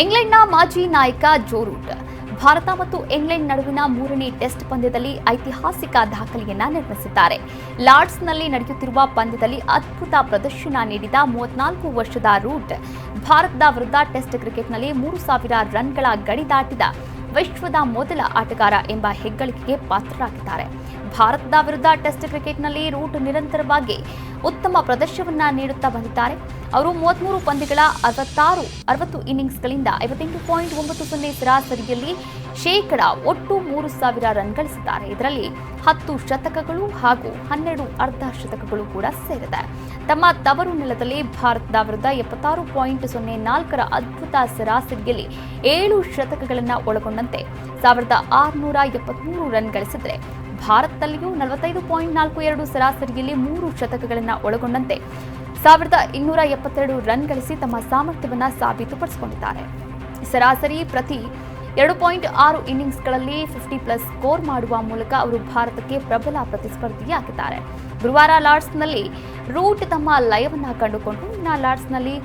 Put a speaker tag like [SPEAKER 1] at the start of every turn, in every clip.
[SPEAKER 1] ಇಂಗ್ಲೆಂಡ್ನ ಮಾಜಿ ನಾಯಕ Joe Root. Bharat ಮತ್ತು ಇಂಗ್ಲೆಂಡ್ ನಡುವಿನ ಮೂರನೇ ಟೆಸ್ಟ್ ಪಂದ್ಯದಲ್ಲಿ ಐತಿಹಾಸಿಕ ದಾಖಲೆಯನ್ನ ನಿರ್ಮಿಸಿದ್ದಾರೆ. ಲಾರ್ಡ್ಸ್ನಲ್ಲಿ ನಡೆಯುತ್ತಿರುವ ಪಂದ್ಯದಲ್ಲಿ ಅದ್ಭುತ ಪ್ರದರ್ಶನ ನೀಡಿದ ಮೂವತ್ನಾಲ್ಕು ವರ್ಷದ ರೂಟ್ ಭಾರತದ ವಿರುದ್ಧ ಟೆಸ್ಟ್ ಕ್ರಿಕೆಟ್ನಲ್ಲಿ ಮೂರು ಸಾವಿರ ರನ್ಗಳ ಗಡಿ ದಾಟಿದ ವಿಶ್ವದ ಮೊದಲ ಆಟಗಾರ ಎಂಬ ಹೆಗ್ಗಳಿಕೆಗೆ ಪಾತ್ರರಾಗಿದ್ದಾರೆ. ಭಾರತದ ವಿರುದ್ಧ ಟೆಸ್ಟ್ ಕ್ರಿಕೆಟ್ನಲ್ಲಿ ರೂಟ್ ನಿರಂತರವಾಗಿ ಉತ್ತಮ ಪ್ರದರ್ಶನವನ್ನ ನೀಡುತ್ತಾ ಬಂದಿದ್ದಾರೆ. ಅವರು ಮೂವತ್ಮೂರು ಪಂದ್ಯಗಳ ಅರವತ್ತಾರು, ಅರವತ್ತು ಇನ್ನಿಂಗ್ಸ್ಗಳಿಂದ ಐವತ್ತೆಂಟು ಪಾಯಿಂಟ್ ಒಂಬತ್ತು ಸೊನ್ನೆ ಸರಾಸರಿಯಲ್ಲಿ ಶೇಕಡ ಒಟ್ಟು ಮೂರು ಸಾವಿರ ರನ್ ಗಳಿಸಿದ್ದಾರೆ. ಇದರಲ್ಲಿ ಹತ್ತು ಶತಕಗಳು ಹಾಗೂ ಹನ್ನೆರಡು ಅರ್ಧ ಶತಕಗಳು ಕೂಡ ಸೇರಿದೆ. ತಮ್ಮ ತವರು ನೆಲದಲ್ಲಿ ಭಾರತದ ವಿರುದ್ಧ ಎಪ್ಪತ್ತಾರು ಪಾಯಿಂಟ್ ಸೊನ್ನೆ ನಾಲ್ಕರ ಅದ್ಭುತ ಸರಾಸರಿಯಲ್ಲಿ ಏಳು ಶತಕಗಳನ್ನು ಒಳಗೊಂಡಂತೆ ಸಾವಿರದ ಆರುನೂರ ಎಪ್ಪತ್ಮೂರು ರನ್ ಗಳಿಸಿದರೆ ಭಾರತದಲ್ಲಿಯೂ ನಲವತ್ತೈದು ಪಾಯಿಂಟ್ ನಾಲ್ಕು ಎರಡು ಸರಾಸರಿಯಲ್ಲಿ ಮೂರು ಶತಕಗಳನ್ನು ಒಳಗೊಂಡಂತೆ. ಸಾವಿರದ ಇನ್ನೂರ ಎಪ್ಪತ್ತೆರಡು ರನ್ ಗಳಿಸಿ ತಮ್ಮ ಸಾಮರ್ಥ್ಯವನ್ನು ಸಾಬೀತುಪಡಿಸಿಕೊಂಡಿದ್ದಾರೆ. ಸರಾಸರಿ ಪ್ರತಿ ಎರಡು ಪಾಯಿಂಟ್ ಆರು ಇನ್ನಿಂಗ್ಸ್ಗಳಲ್ಲಿ ಫಿಫ್ಟಿ ಪ್ಲಸ್ ಸ್ಕೋರ್ ಮಾಡುವ ಮೂಲಕ ಅವರು ಭಾರತಕ್ಕೆ ಪ್ರಬಲ ಪ್ರತಿಸ್ಪರ್ಧಿಯಾಗಿದ್ದಾರೆ. ಗುರುವಾರ ಲಾರ್ಡ್ಸ್ನಲ್ಲಿ ರೂಟ್ ತಮ್ಮ ಲಯವನ್ನು ಕಂಡುಕೊಂಡು, ಇನ್ನು ಲಾರ್ಡ್ಸ್ನಲ್ಲಿ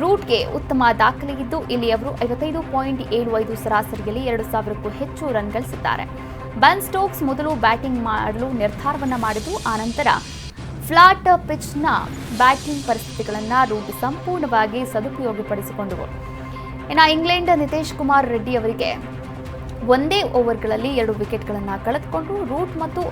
[SPEAKER 1] ರೂಟ್ಗೆ ಉತ್ತಮ ದಾಖಲೆಯಿದ್ದು, ಇಲ್ಲಿಯವರು ಐವತ್ತೈದು ಪಾಯಿಂಟ್ ಏಳು ಐದು ಸರಾಸರಿಯಲ್ಲಿ ಎರಡು ಸಾವಿರಕ್ಕೂ ಹೆಚ್ಚು ರನ್ ಗಳಿಸಿದ್ದಾರೆ. ಬನ್ ಸ್ಟೋಕ್ಸ್ ಮೊದಲು ಬ್ಯಾಟಿಂಗ್ ಮಾಡಲು ನಿರ್ಧಾರವನ್ನು ಮಾಡಿದ್ದು ಆನಂತರ ಫ್ಲಾಟ್ ಪಿಚ್ನ ಬ್ಯಾಟಿಂಗ್ ಪರಿಸ್ಥಿತಿಗಳನ್ನು ರೂಟ್ ಸಂಪೂರ್ಣವಾಗಿ ಸದುಪಯೋಗಪಡಿಸಿಕೊಂಡರು. ಇನ್ನು ಇಂಗ್ಲೆಂಡ್ ನಿತೇಶ್ ಕುಮಾರ್ ರೆಡ್ಡಿ ಅವರಿಗೆ ಒಂದೇ ಓವರ್ಗಳಲ್ಲಿ ಎರಡು ವಿಕೆಟ್ಗಳನ್ನು ಕಳೆದುಕೊಂಡು ರೂಟ್ ಮತ್ತು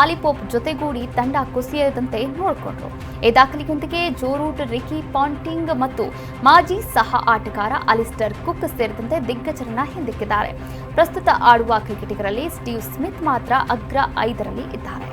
[SPEAKER 1] ಆಲಿಪೋಪ್ ಜೊತೆಗೂಡಿ ತಂಡ ಕುಸಿಯದಂತೆ ನೋಡಿಕೊಂಡ್ರು. ಈ ದಾಖಲೆಯೊಂದಿಗೆ ಜೋ ರೂಟ್ ರಿಕಿ ಪಾಂಟಿಂಗ್ ಮತ್ತು ಮಾಜಿ ಸಹ ಆಟಗಾರ ಅಲಿಸ್ಟರ್ ಕುಕ್ ಸೇರಿದಂತೆ ದಿಗ್ಗಜರನ್ನ ಹಿಂದಿಕ್ಕಿದ್ದಾರೆ. ಪ್ರಸ್ತುತ ಆಡುವ ಕ್ರಿಕೆಟಿಗರಲ್ಲಿ ಸ್ಟೀವ್ ಸ್ಮಿತ್ ಮಾತ್ರ ಅಗ್ರ ಐದರಲ್ಲಿ ಇದ್ದಾರೆ.